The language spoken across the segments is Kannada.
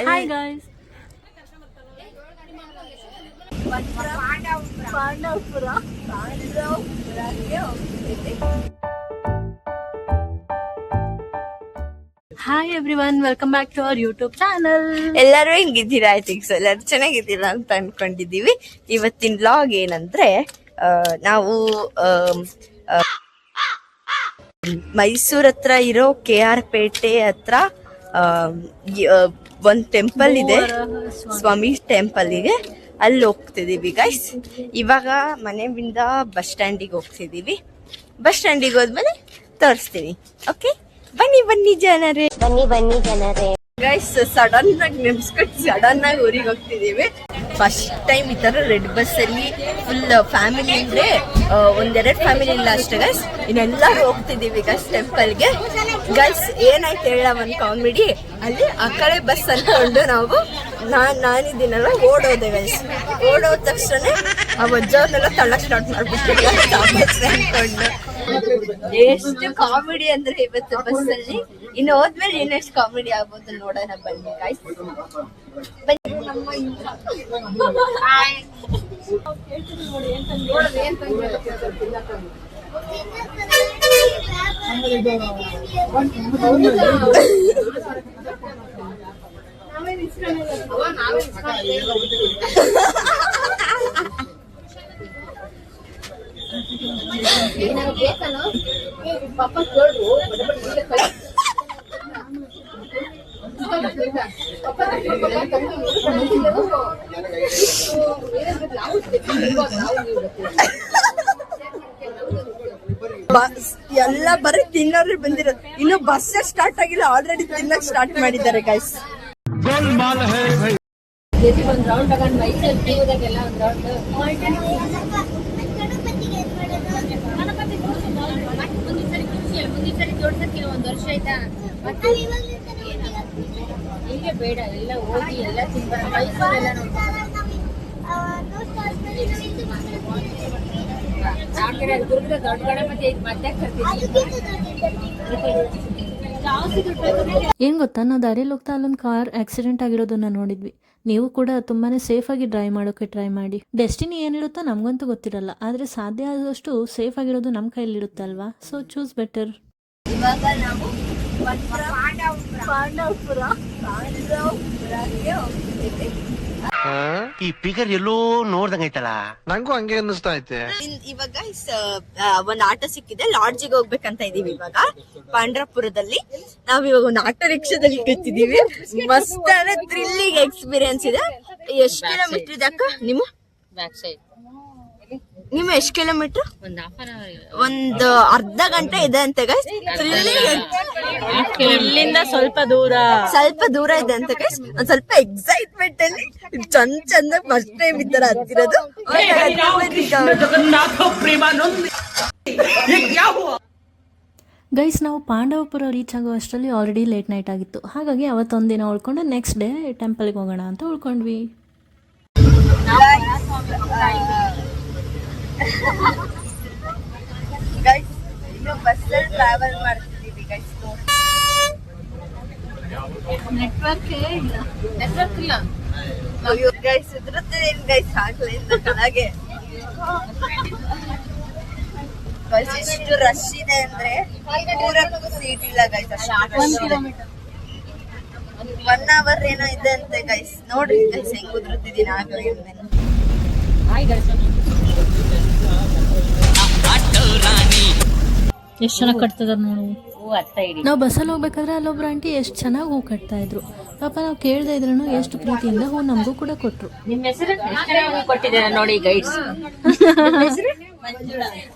Hi guys Pandavapura hi everyone welcome back to our YouTube channel ಎಲ್ಲರೂ ಹೆಂಗಿದ್ದೀರಾ ಐ ಥಿಂಕ್ ಸೊ ಎಲ್ಲರೂ ಚೆನ್ನಾಗಿದ್ದೀರಾ ಅಂತ ಅನ್ಕೊಂಡಿದ್ದೀವಿ. ಇವತ್ತಿನ ಲಾಗ್ ಏನಂದ್ರೆ ನಾವು ಮೈಸೂರ್ ಹತ್ರ ಇರೋ ಕೆ ಆರ್ ಪೇಟೆ ಹತ್ರ ಒಂದ್ ಟೆಂಪಲ್ ಇದೆ. ಸ್ವಾಮಿ ಟೆಂಪಲ್ಗೆ ಅಲ್ಲಿ ಹೋಗ್ತಿದ್ದೀವಿ ಗೈಸ್ ಇವಾಗ ಮನೆಯಿಂದ ಬಸ್ ಸ್ಟ್ಯಾಂಡಿಗೆ ಹೋಗ್ತಿದ್ದೀವಿ ಬಸ್ ಸ್ಟ್ಯಾಂಡಿಗೆ ಹೋದ್ಮೇಲೆ ತೋರಿಸ್ತೀನಿ ಓಕೆ ಬನ್ನಿ ಬನ್ನಿ ಜನರೇ. ಬನ್ನಿ ಬನ್ನಿ ಜನರೇ. ಗೈಸ್ ಸಡನ್ ಆಗಿ ನೆನ್ಸ್ಕೊಂಡು ಸಡನ್ ಆಗಿ ಊರಿಗೆ ಹೋಗ್ತಿದೀವಿ ಫಸ್ಟ್ ಟೈಮ್ ಈ ತರ ರೆಡ್ ಬಸ್ ಅಲ್ಲಿ ಫುಲ್ ಫ್ಯಾಮಿಲಿ ಅಂದ್ರೆ ಒಂದೆರಡು ಫ್ಯಾಮಿಲಿ ಇಲ್ಲ ಅಷ್ಟೇ ಗೈಸ್ ಇನ್ನೆಲ್ಲರೂ ಹೋಗ್ತಿದೀವಿ ಗೈಸ್ ಟೆಂಪಲ್ಗೆ ಗೈಸ್ ಏನಾಯ್ತು ಹೇಳ ಒಂದು ಕಾಮಿಡಿ ಅಲ್ಲಿ ಆ ಕಡೆ ಬಸ್ ಅನ್ಕೊಂಡು ನಾವು, ನಾನ್ ನಾನಿದ್ದೀನಲ್ಲ ಓಡೋದೆ ಗೈಸ್ ಓಡೋದ ತಕ್ಷಣ ಆ ವಜ್ಜವ್ರನ್ನೆಲ್ಲ ತಳ್ಳಕ್ ಸ್ಟಾರ್ಟ್ ಮಾಡ್ಬಿಟ್ಟು ಅನ್ಕೊಂಡು. ಎಷ್ಟು ಕಾಮಿಡಿ ಅಂದ್ರೆ ಇವತ್ತು ಬಸ್ ಅಲ್ಲಿ? ಇನ್ನು ಹೋದ್ಮೇಲೆ ಇನ್ನೆಷ್ಟು ಕಾಮಿಡಿ ಆಗ್ಬೋದು ನೋಡೋಣ ಬನ್ನಿ ಗಾಯ್ಸ್ ಬಸ್ ಎಲ್ಲ ಬರೀ ತಿನ್ನೋರು ಬಂದಿರೋದು. ಇನ್ನು ಬಸ್ ಸ್ಟಾರ್ಟ್ ಆಗಿಲ್ಲ ಆಲ್ರೆಡಿ ತಿನ್ನಕ್ ಸ್ಟಾರ್ಟ್ ಮಾಡಿದ್ದಾರೆ ಗೈಸ್ ಒಂದ್ ವರ್ಷ ಏನು ಗೊತ್ತಾ? ನಾವು ದಾರಿಯಲ್ಲಿ ಹೋಗ್ತಾ ಅಲ್ಲೊಂದು ಕಾರ್ ಆಕ್ಸಿಡೆಂಟ್ ಆಗಿರೋದನ್ನ ನೋಡಿದ್ವಿ. ನೀವು ಕೂಡ ತುಂಬಾನೇ ಸೇಫಾಗಿ ಡ್ರೈವ್ ಮಾಡೋಕೆ ಟ್ರೈ ಮಾಡಿ. ಡೆಸ್ಟಿನಿ ಏನಿರುತ್ತೋ ನಮಗಂತೂ ಗೊತ್ತಿರಲ್ಲ. ಆದರೆ ಸಾಧ್ಯ ಆದಷ್ಟು ಸೇಫ್ ಆಗಿರೋದು ನಮ್ಮ ಕೈಲಿರುತ್ತೆ ಅಲ್ವಾ? ಸೊ ಚೂಸ್ ಬೆಟರ್ ಇವಾಗ ನಾವು ಪಾಂಡವಪುರ ಪಾಂಡವಪುರಕ್ಕೆ ಹೋಗ್ತಿದ್ದೀವಿ ಈ ಫಿಗರ್ ಎಲ್ಲೋ ನೋಡ್ದಂಗೈತಲ್ಲ ನಂಗೂ ಹಂಗೆ ಅನ್ನಿಸ್ತಾ ಐತೆ. ಇನ್- ಇವಾಗ ಒಂದ್ ಆಟೋ ಸಿಕ್ಕಿದೆ. ಲಾಡ್ಜಿಗೆ ಹೋಗ್ಬೇಕಂತ ಇದೀವಿ ಇವಾಗ. ಪಾಂಡ್ರಪುರದಲ್ಲಿ. ನಾವ್ ಇವಾಗ ಒಂದು ಆಟೋ ರಿಕ್ಷಾದಲ್ಲಿ ಕೂತಿದೀವಿ ಮಸ್ತ್ ಅಂದ್ರೆ ಥ್ರಿಲ್ಲಿಂಗ್ ಎಕ್ಸ್ಪೀರಿಯನ್ಸ್ ಇದೆ. ಎಷ್ಟು ಕಿಲೋಮೀಟರ್ ಇದೆ ಅಕ್ಕ? ನಿಮ್ಮ? ಬ್ಯಾಕ್ ಸೈಡ್ ನಿಮ್ಮ ಎಷ್ಟು ಕಿಲೋಮೀಟರ್ ಒಂದ್ ಹಾಫ್ ಅವರ್ ಒಂದು ಅರ್ಧ ಗಂಟೆ ಇದೆ ಅಂತೆ ಗೈಸ್ ಇಲ್ಲಿಂದ ಸ್ವಲ್ಪ ದೂರ. ಸ್ವಲ್ಪ ದೂರ ಇದೆ ಅಂತ ಗೈಸ್ ಒಂದ್ ಸ್ವಲ್ಪ ಎಕ್ಸೈಟ್ಮೆಂಟ್ ಅಲ್ಲಿ ಚಂದ ಚಂದ ಫಸ್ಟ್ ಟೈಮ್ ಈ ತರ ಹತ್ತಿರೋದು. ಗೈಸ್ ನಾವು ಪಾಂಡವಪುರ ರೀಚ್ ಆಗೋ ಅಷ್ಟರಲ್ಲಿ ಆಲ್ರೆಡಿ ಲೇಟ್ ನೈಟ್ ಆಗಿತ್ತು. ಹಾಗಾಗಿ ಅವತ್ತೊಂದಿನ ಉಳ್ಕೊಂಡು ನೆಕ್ಸ್ಟ್ ಡೇ ಟೆಂಪಲ್ಗೆ ಹೋಗೋಣ ಅಂತ ಉಳ್ಕೊಂಡ್ವಿ. ಗೈಸ್ ಇನ್ನು ಬಸ್ಸಲ್ಲಿ ಟ್ರಾವೆಲ್ ಮಾಡ್ತಿದೀವಿ ಗೈಸ್ ನೆಟ್ವರ್ಕ್ ಇಲ್ಲ. ಅಯ್ಯೋ ಗೈಸ್ ಇದ್ರದ್ದು ಏನ್ ಗೈಸ್ ಆಗ್ಲಿಂದ ಕೆಳಗೆ. ಗೈಸ್ ಎಷ್ಟು ರಶ್ ಇದೆ ಅಂದ್ರೆ ಮೂರಕ್ಕೂ ಸೀಟ್ ಇಲ್ಲ ಗೈಸ್ ಒನ್ ಅವರ್ ಏನೋ ಇದೆ ಅಂತೆ ಗೈಸ್ ನೋಡ್ರಿ ಗೈಸ್ ಹೆಂಗ್ ಉದ್ರುತ್ತಿದ್ದೀನಿ ಆಗ್ಲಿಂದ ಎಷ್ಟು ಚೆನ್ನಾಗಿ ಕಟ್ತದ ನೋಡು. ನಾವು ಬಸ್ಸಲ್ಲಿ ಹೋಗ್ಬೇಕಾದ್ರೆ ಅಲ್ಲೊಬ್ರು ಆಂಟಿ ಎಷ್ಟು ಚೆನ್ನಾಗಿ ಹೂ ಕಟ್ತಾ ಇದ್ರು. ಪಾಪ ನಾವು ಕೇಳ್ದೆ ಇದ್ರು ಎಷ್ಟು ಪ್ರೀತಿಯಿಂದ ಹೂ ನಮಗೂ ಕೂಡ ಕೊಟ್ರು. ನಿಮ್ಮ ಹೆಸರು? ಎಷ್ಟು ಕೊಟ್ಟಿದ್ದಾರೆ ನೋಡಿ ಗೈಡ್ಸ್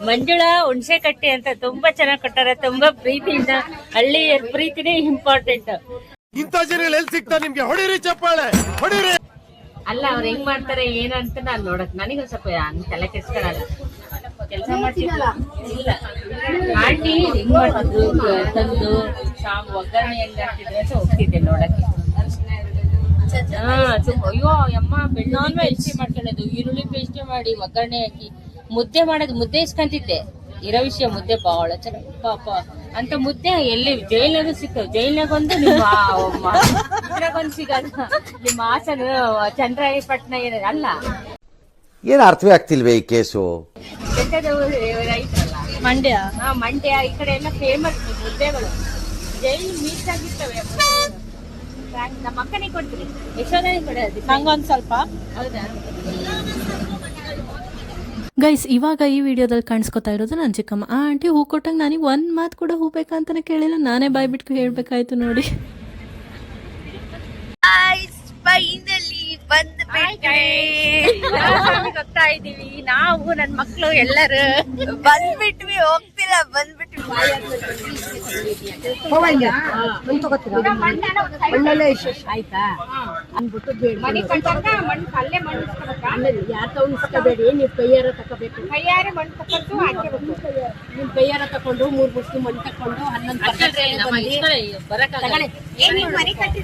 ಮಂಜುಳಾ. ಹುಣಸೆ ಕಟ್ಟಿ ಅಂತ ತುಂಬಾ ಚೆನ್ನಾಗಿ ಕೊಟ್ಟಾರೆ ತುಂಬಾ ಪ್ರೀತಿಯಿಂದ ಹಳ್ಳಿ ಪ್ರೀತಿನೇ ಇಂಪಾರ್ಟೆಂಟ್ ಇಂತ ಜನಗಳು ಎಲ್ಲಿ ಸಿಗ್ತಾ ನಿಮ್ಗೆ? ಹೊಡಿರಿ ಚಪ್ಪಾಳೆ ಹೊಡಿರಿ. ಅಲ್ಲ ಅವ್ರು ಹೆಂಗ್ ಮಾಡ್ತಾರೆ ಏನಂತ ನಾನು ನೋಡಕ್. ನನಗೆ ಸ್ವಲ್ಪ ತಲೆ ಕೆಡ್ಸ್ಕೊಳಲ್ಲ. ಕೆಲಸ ಮಾಡ್ತಿಲ್ಲ ಇಲ್ಲ. ಆಂಟಿ ಹೆಂಗ್ ಮಾಡ್ತಿದ್ರು? ತಂದು ಶಾಮ್ ಒಗ್ಗರಣೆ ಹೆಂಗ್ ಹಾಕ್ತಿದ್ರು ಅಂತ ಹೋಗ್ತಿದ್ದೆ ನೋಡಕ್ಕೆ. ಹಾ ಅಯ್ಯೋ ಅಮ್ಮ ಬೆಳ್ಳುಳ್ಳಿ ಪೇಸ್ಟ್ ಮಾಡ್ಕೊಳ್ಳೋದು. ಈರುಳ್ಳಿ ಪೇಸ್ಟ್ ಮಾಡಿ ಒಗ್ಗರಣೆ ಹಾಕಿ. ಮುದ್ದೆ ಮಾಡೋದು ಮುದ್ದೆ ಇಸ್ಕೊಂತಿದ್ದೆ. ಇರೋ ವಿಷಯ ಮುದ್ದೆ ಬಾಳ ಚೆನ್ನಾಗಿ ಪಾಪ. ಅಂತ ಮುದ್ದೆ ಎಲ್ಲಿ ಜೈಲ್ನಾಗ ಒಂದು ನಿಮ್ಮ ಇದ್ರಾಗೊಂದು ಸಿಗಲ್ಲ. ನಿಮ್ಮ ಆಸನ ಚಂದ್ರಾಯಪಟ್ಟಣ ಅಲ್ಲ. ಏನು ಅರ್ಥವೇ ಆಗ್ತಿಲ್ವೇ ಈ ಕೇಸು? ರೈತರಲ್ಲ ಮಂಡ್ಯ. ಹಾ ಮಂಡ್ಯ ಈ ಕಡೆ ಎಲ್ಲ ಫೇಮಸ್ ಮುದ್ದೆಗಳು. ಜೈಲ್ ಮೀಟ್ ಆಗಿರ್ತವೆ ನಮ್ಮ ಅಕ್ಕನಿಗೆ ಕೊಡ್ತೀನಿ ಯಶೋಧನೆ ಕೊಡ ನಂಗೊಂದ್ ಸ್ವಲ್ಪ. ಹೌದಾ? ಗೈಸ್ ಇವಾಗ ಈ ವಿಡಿಯೋದಲ್ಲಿ ಕಾಣಿಸ್ಕೊತಾ ಇರೋದು ನನ್ನ ಚಿಕ್ಕಮ್ಮ. ಆ ಆಂಟಿ ಹೂ ಕೊಟ್ಟಂಗೆ ನನಗೆ ಒಂದು ಮಾತು ಕೂಡ ಹೂ ಬೇಕಂತಾನೆ ಕೇಳಿಲ್ಲ. ನಾನೇ ಬಾಯ್ಬಿಟ್ಟು ಹೇಳ್ಬೇಕಾಯ್ತು ನೋಡಿ. ಫೈನಲಿ ಬಂದ್ ಗೊತ್ತಾ ಇದೀವಿ ನಾವು ನನ್ ಮಕ್ಳು ಎಲ್ಲರೂ. ಬಂದ್ಬಿಟ್ವಿ ಹೋಗ್ತಿಲ್ಲ ಬಂದ್ಬಿಟ್ವಿ. ಆಯ್ತಾ? ಕಟ್ಟಾಕ ಮಣ್ಣು ಅಲ್ಲೇ ಮಣ್ಣು ಯಾರ ತಗೊಂಡಿಸ್ಕೋಬೇಡಿ ನೀವು ಕೈಯಾರ ತಕೋಬೇಕು ಕೈಯಾರ ಮಣ್ಣು ತಕೊಂಡು ನಿಮ್ ಕೈಯಾರ ತಕೊಂಡು ಮೂರ್ ಮುಸ್ತು ಮಣ್ಣು ತಕೊಂಡು ಹನ್ನೊಂದು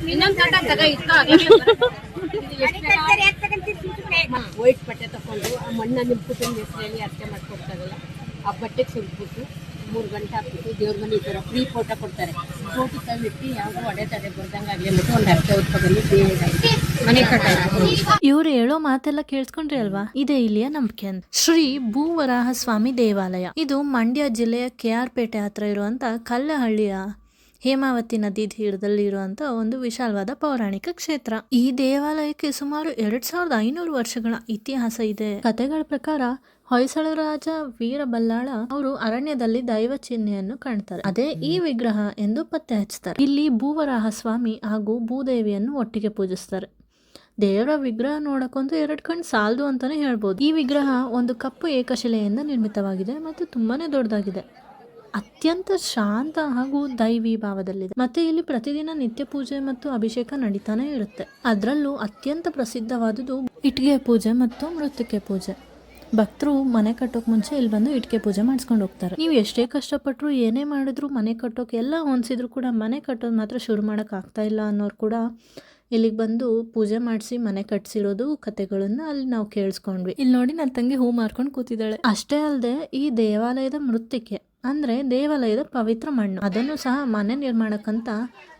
ಇನ್ನೊಂದ್ ಕಟ್ಟ ತಗ ವೈಟ್ ಬಟ್ಟೆ ತಕೊಂಡು ಆ ಮಣ್ಣ ನಿಮ್ ಕುಟುಂಬ ಹೆಸರಲ್ಲಿ ಅರ್ಥ ಮಾಡ್ಕೊಡ್ತಾರಲ್ಲ ಆ ಬಟ್ಟೆ ಸುಲ್ಬಿಟ್ಟು ಮೂರು ಗಂಟೆ ಹಾಕ್ಬಿಟ್ಟು ದೇವ್ರ ಮನೆ ಈ ಫ್ರೀ ಫೋಟೋ ಕೊಡ್ತಾರೆ ಫೋಟೋ ತಂದಿಟ್ಟು ಯಾವ್ದು ಒಡೆ ತಡೆ ಬರ್ದಂಗಾಗಲಿ ಅಂದ್ಬಿಟ್ಟು ಒಂದು ಅರ್ಥ ಹೊತ್ಕೊಂಡು ದೇವರಾಗಿ ಇವ್ರು ಹೇಳೋ ಮಾತೆಲ್ಲ ಕೇಳಿಸ್ಕೊಂಡ್ರಿ ಅಲ್ವಾ? ಇದೇ ಇಲ್ಲಿಯ ನಂಬಿಕೆ ಅಂತ. ಶ್ರೀ ಭೂವರಾಹ ಸ್ವಾಮಿ ದೇವಾಲಯ. ಇದು ಮಂಡ್ಯ ಜಿಲ್ಲೆಯ ಕೆ ಆರ್ ಪೇಟೆ ಹತ್ರ ಇರುವಂತ ಕಲ್ಲಹಳ್ಳಿಯ ಹೇಮಾವತಿ ನದಿ ತೀರದಲ್ಲಿ ಇರುವಂತಹ ಒಂದು ವಿಶಾಲವಾದ ಪೌರಾಣಿಕ ಕ್ಷೇತ್ರ. ಈ ದೇವಾಲಯಕ್ಕೆ ಸುಮಾರು ಎರಡ್ ಸಾವಿರದ ಐನೂರು ವರ್ಷಗಳ ಇತಿಹಾಸ ಇದೆ. ಕಥೆಗಳ ಪ್ರಕಾರ ಹೊಯ್ಸಳ ರಾಜ ವೀರಬಲ್ಲಾಳ ಅವರು ಅರಣ್ಯದಲ್ಲಿ ದೈವ ಚಿಹ್ನೆಯನ್ನು ಕಾಣ್ತಾರೆ. ಅದೇ ಈ ವಿಗ್ರಹ ಎಂದು ಪತ್ತೆ ಹಚ್ಚುತ್ತಾರೆ. ಇಲ್ಲಿ ಭೂವರಾಹ ಸ್ವಾಮಿ ಹಾಗೂ ಭೂದೇವಿಯನ್ನು ಒಟ್ಟಿಗೆ ಪೂಜಿಸ್ತಾರೆ ದೇವರ ವಿಗ್ರಹ ನೋಡಕ್ಕಂತೂ ಎರಡು ಕಣ್ ಸಾಲದು ಅಂತಾನೆ ಹೇಳ್ಬೋದು. ಈ ವಿಗ್ರಹ ಒಂದು ಕಪ್ಪು ಏಕಶಿಲೆಯಿಂದ ನಿರ್ಮಿತವಾಗಿದೆ ಮತ್ತು ತುಂಬಾನೇ ದೊಡ್ಡದಾಗಿದೆ. ಅತ್ಯಂತ ಶಾಂತ ಹಾಗೂ ದೈವಿ ಭಾವದಲ್ಲಿದೆ. ಮತ್ತೆ ಇಲ್ಲಿ ಪ್ರತಿದಿನ ನಿತ್ಯ ಪೂಜೆ ಮತ್ತು ಅಭಿಷೇಕ ನಡೀತಾನೆ ಇರುತ್ತೆ. ಅದರಲ್ಲೂ ಅತ್ಯಂತ ಪ್ರಸಿದ್ಧವಾದುದು ಇಟ್ಟಿಗೆ ಪೂಜೆ ಮತ್ತು ಮೃತ್ತಿಕೆ ಪೂಜೆ. ಭಕ್ತರು ಮನೆ ಕಟ್ಟೋಕ್ ಮುಂಚೆ ಇಲ್ಲಿ ಬಂದು ಇಟ್ಟಿಗೆ ಪೂಜೆ ಮಾಡಿಸ್ಕೊಂಡು ಹೋಗ್ತಾರೆ. ನೀವು ಎಷ್ಟೇ ಕಷ್ಟಪಟ್ಟರು ಏನೇ ಮಾಡಿದ್ರು ಮನೆ ಕಟ್ಟೋಕೆ ಎಲ್ಲ ಹೊಂದಿಸಿದ್ರು ಕೂಡ ಮನೆ ಕಟ್ಟೋದು ಮಾತ್ರ ಶುರು ಮಾಡೋಕೆ ಆಗ್ತಾ ಇಲ್ಲ ಅನ್ನೋರು ಕೂಡ ಇಲ್ಲಿಗೆ ಬಂದು ಪೂಜೆ ಮಾಡಿಸಿ ಮನೆ ಕಟ್ಸಿರೋದು ಕತೆಗಳನ್ನು ಅಲ್ಲಿ ನಾವು ಕೇಳಿಸ್ಕೊಂಡ್ವಿ. ಇಲ್ಲಿ ನೋಡಿ ನನ್ನ ತಂಗಿ ಹೂ ಮಾರ್ಕೊಂಡು ಕೂತಿದ್ದಾಳೆ. ಅಷ್ಟೇ ಅಲ್ಲದೆ ಈ ದೇವಾಲಯದ ಮೃತ್ತಿಕೆ ಅಂದ್ರೆ ದೇವಾಲಯದ ಪವಿತ್ರ ಮಣ್ಣು. ಅದನ್ನು ಸಹ ಮನೆ ನಿರ್ಮಾಣಕ್ಕಂತ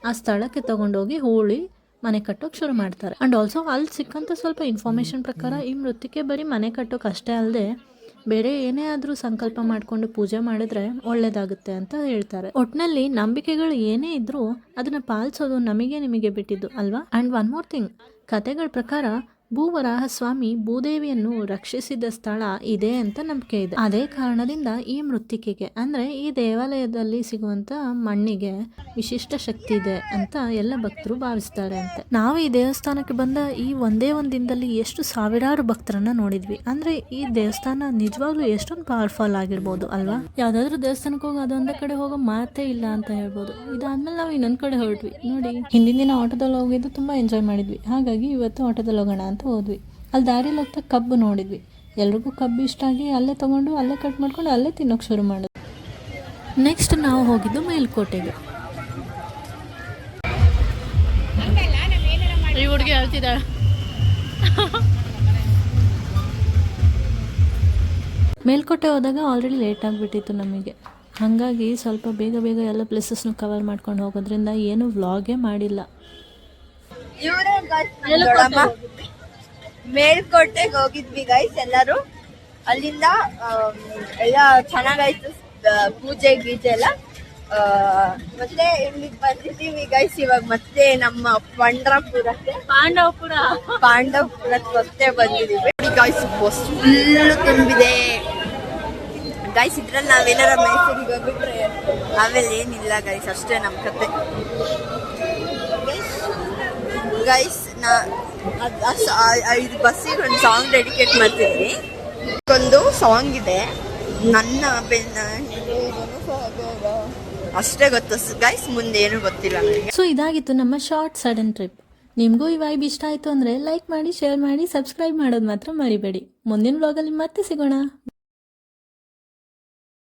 ಆ ಸ್ಥಳಕ್ಕೆ ತಗೊಂಡೋಗಿ ಹೂಳಿ ಮನೆ ಕಟ್ಟೋಕೆ ಶುರು ಮಾಡ್ತಾರೆ. ಆ್ಯಂಡ್ ಆಲ್ಸೋ ಅಲ್ಲಿ ಸಿಕ್ಕಂಥ ಸ್ವಲ್ಪ ಇನ್ಫಾರ್ಮೇಷನ್ ಪ್ರಕಾರ ಈ ಮೃತ್ತಿಕೆ ಬರೀ ಮನೆ ಕಟ್ಟೋಕೆ ಅಷ್ಟೇ ಅಲ್ಲದೆ ಬೇರೆ ಏನೇ ಆದರೂ ಸಂಕಲ್ಪ ಮಾಡಿಕೊಂಡು ಪೂಜೆ ಮಾಡಿದ್ರೆ ಒಳ್ಳೇದಾಗುತ್ತೆ ಅಂತ ಹೇಳ್ತಾರೆ. ಒಟ್ನಲ್ಲಿ ನಂಬಿಕೆಗಳು ಏನೇ ಇದ್ರೂ ಅದನ್ನು ಪಾಲಿಸೋದು ನಮಗೆ ನಿಮಗೆ ಬಿಟ್ಟಿದ್ದು ಅಲ್ವಾ? ಆ್ಯಂಡ್ ಒನ್ ಮೋರ್ ಥಿಂಗ್ ಕತೆಗಳ ಪ್ರಕಾರ ಭೂವರಾಹ ಸ್ವಾಮಿ ಭೂದೇವಿಯನ್ನು ರಕ್ಷಿಸಿದ ಸ್ಥಳ ಇದೆ ಅಂತ ನಂಬಿಕೆ ಇದೆ. ಅದೇ ಕಾರಣದಿಂದ ಈ ಮೃತ್ತಿಕೆಗೆ, ಅಂದ್ರೆ ಈ ದೇವಾಲಯದಲ್ಲಿ ಸಿಗುವಂತ ಮಣ್ಣಿಗೆ ವಿಶಿಷ್ಟ ಶಕ್ತಿ ಇದೆ ಅಂತ ಎಲ್ಲ ಭಕ್ತರು ಭಾವಿಸ್ತಾರೆ ಅಂತ. ನಾವು ಈ ದೇವಸ್ಥಾನಕ್ಕೆ ಬಂದ ಈ ಒಂದೇ ಒಂದ್ ದಿನದಲ್ಲಿ ಎಷ್ಟು ಸಾವಿರಾರು ಭಕ್ತರನ್ನ ನೋಡಿದ್ವಿ. ಅಂದ್ರೆ ಈ ದೇವಸ್ಥಾನ ನಿಜವಾಗ್ಲೂ ಎಷ್ಟೊಂದು ಪವರ್ಫುಲ್ ಆಗಿರ್ಬೋದು ಅಲ್ವಾ? ಯಾವ್ದಾದ್ರು ದೇವಸ್ಥಾನಕ್ಕೆ ಹೋಗಿ, ಅದೊಂದೇ ಕಡೆ ಹೋಗೋ ಮಾತೇ ಇಲ್ಲ ಅಂತ ಹೇಳ್ಬೋದು. ಇದಾದ್ಮೇಲೆ ನಾವು ಇನ್ನೊಂದ್ ಕಡೆ ಹೊರಟ್ವಿ. ನೋಡಿ, ಹಿಂದಿನ ದಿನ ಆಟೋದಲ್ಲಿ ಹೋಗಿದ್ದು ತುಂಬಾ ಎಂಜಾಯ್ ಮಾಡಿದ್ವಿ. ಹಾಗಾಗಿ ಇವತ್ತು ಆಟೋದಲ್ಲಿ ಹೋಗೋಣ ಅಂತ ಹೋದ್ವಿ. ಅಲ್ಲಿ ದಾರಿಲಿ ಹೋಗ್ತಾ ಕಬ್ಬು ನೋಡಿದ್ವಿ. ಎಲ್ರಿಗೂ ಕಬ್ಬು ಇಷ್ಟ ಆಗಿ ಅಲ್ಲೇ ತೊಗೊಂಡು ಅಲ್ಲೇ ಕಟ್ ಮಾಡ್ಕೊಂಡು ಅಲ್ಲೇ ತಿನ್ನೋಕೆ ಶುರು ಮಾಡಿದ್ವಿ. ನೆಕ್ಸ್ಟ್ ನಾವು ಹೋಗಿದ್ದು ಮೇಲ್ಕೋಟೆಗೆ. ಈ ಹುಡುಗಿ ಹೇಳ್ತಿದ್ದಾಳೆ ಮೇಲ್ಕೋಟೆ ಹೋದಾಗ ಆಲ್ರೆಡಿ ಲೇಟ್ ಆಗಿಬಿಟ್ಟಿತ್ತು ನಮಗೆ. ಹಾಗಾಗಿ ಸ್ವಲ್ಪ ಬೇಗ ಬೇಗ ಎಲ್ಲ ಪ್ಲೇಸಸ್ನು ಕವರ್ ಮಾಡ್ಕೊಂಡು ಹೋಗೋದ್ರಿಂದ ಏನು ವ್ಲಾಗೇ ಮಾಡಿಲ್ಲ. ಮೇಲ್ಕೋಟೆಗೆ ಹೋಗಿದ್ವಿ ಗೈಸ್ ಎಲ್ಲರೂ. ಅಲ್ಲಿಂದ ಎಲ್ಲ ಚೆನ್ನಾಗಾಯ್ತು ಪೂಜೆ ಗೀಜೆ ಎಲ್ಲ. ಮತ್ತೆ ಇಲ್ಲಿಗೆ ಬಂದಿದ್ದೀವಿ ಗೈಸ್ ಇವಾಗ ಮತ್ತೆ ನಮ್ಮ ಪಂಡ್ರಾಪುರಕ್ಕೆ. ಪಾಂಡವಪುರ. ಪಾಂಡವಪುರಕ್ಕೆ ಮತ್ತೆ ಬಂದಿದ್ದೀವಿ. ಗೈಸ್ ಬಸ್ ಫುಲ್ ತುಂಬಿದೆ. ಗೈಸ್ ಇದ್ರಲ್ಲಿ ನಾವೇನಾರ ಮೈಸೂರಿಗೆ ಹೋಗ್ಬಿಟ್ರೆ ಆಮೇಲೆ ಏನಿಲ್ಲ ಗೈಸ್ ಅಷ್ಟೇ ನಮ್ಮ ಕತೆ. ಗೈಸ್ ನಾ ಆ ಬಸ್ಸಿಗೆ ಒಂದು ಸಾಂಗ್ ಡೆಡಿಕೇಟ್ ಮಾಡ್ತಿದ್ವಿ. ಒಂದು ಸಾಂಗ್ ಇದೆ. ನನ್ನ ಬೆನ್ನ. ಅಷ್ಟೇ ಗೊತ್ತು. ಗೈಸ್ ಮುಂದೆ ಏನು ಗೊತ್ತಿಲ್ಲ ನನಗೆ. ಸೊ ಇದಾಗಿತ್ತು ನಮ್ಮ ಶಾರ್ಟ್ ಸಡನ್ ಟ್ರಿಪ್ ನಿಮಗೂ ಈ ವೈಬ್ ಇಷ್ಟ ಆಯಿತು ಅಂದರೆ ಲೈಕ್ ಮಾಡಿ ಶೇರ್ ಮಾಡಿ ಸಬ್ಸ್ಕ್ರೈಬ್ ಮಾಡೋದು ಮಾತ್ರ ಮರಿಬೇಡಿ. ಮುಂದಿನ ವ್ಲಾಗಲ್ಲಿ ಮತ್ತೆ ಸಿಗೋಣ.